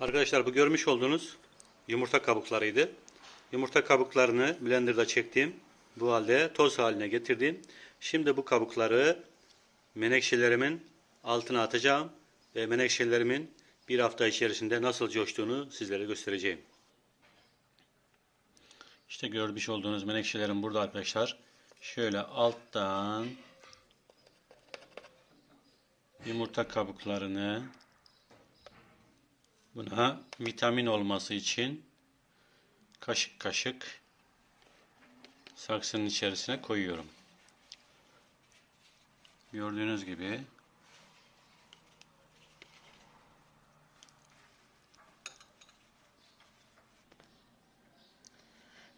Arkadaşlar bu görmüş olduğunuz yumurta kabuklarıydı. Yumurta kabuklarını blenderda çektim. Bu halde toz haline getirdim. Şimdi bu kabukları menekşelerimin altına atacağım ve menekşelerimin bir hafta içerisinde nasıl coştuğunu sizlere göstereceğim. İşte görmüş olduğunuz menekşelerim burada arkadaşlar. Şöyle alttan yumurta kabuklarını buna vitamin olması için kaşık kaşık saksının içerisine koyuyorum. Gördüğünüz gibi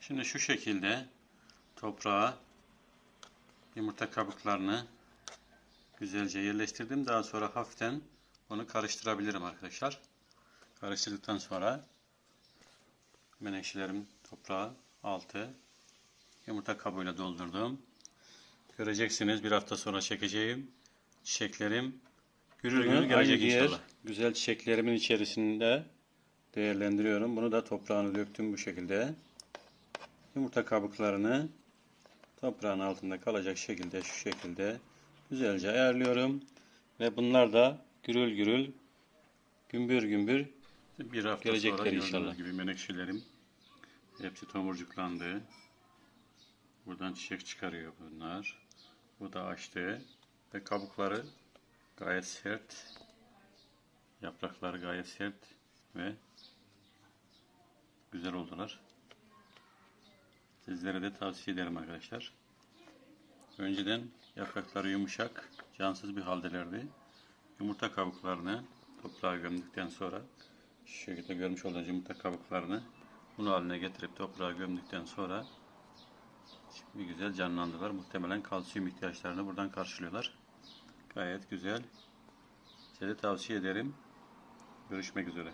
Şimdi şu şekilde toprağa yumurta kabuklarını güzelce yerleştirdim. Daha sonra hafiften onu karıştırabilirim arkadaşlar. Karıştırdıktan sonra menekşelerim toprağı altı yumurta kabuğuyla doldurdum. Göreceksiniz bir hafta sonra çekeceğim çiçeklerim gürül gürül gelecek inşallah. Güzel çiçeklerimin içerisinde değerlendiriyorum. Bunu da toprağını döktüm bu şekilde. Yumurta kabuklarını toprağın altında kalacak şekilde şu şekilde güzelce ayarlıyorum. Ve bunlar da gürül gürül gümbür gümbür bir hafta Gelecekler sonra gördüğünüz inşallah. gibi menekşelerim hepsi tomurcuklandı. Buradan çiçek çıkarıyor bunlar. Bu da açtı ve kabukları gayet sert. Yaprakları gayet sert ve güzel oldular. Sizlere de tavsiye ederim arkadaşlar. Önceden yaprakları yumuşak, cansız bir haldelerdi. Yumurta kabuklarını toprağa gömdükten sonra şu şekilde görmüş olduğunuz yumurta kabuklarını bunu haline getirip toprağa gömdükten sonra bir güzel canlandılar. Muhtemelen kalsiyum ihtiyaçlarını buradan karşılıyorlar. Gayet güzel. Size tavsiye ederim. Görüşmek üzere.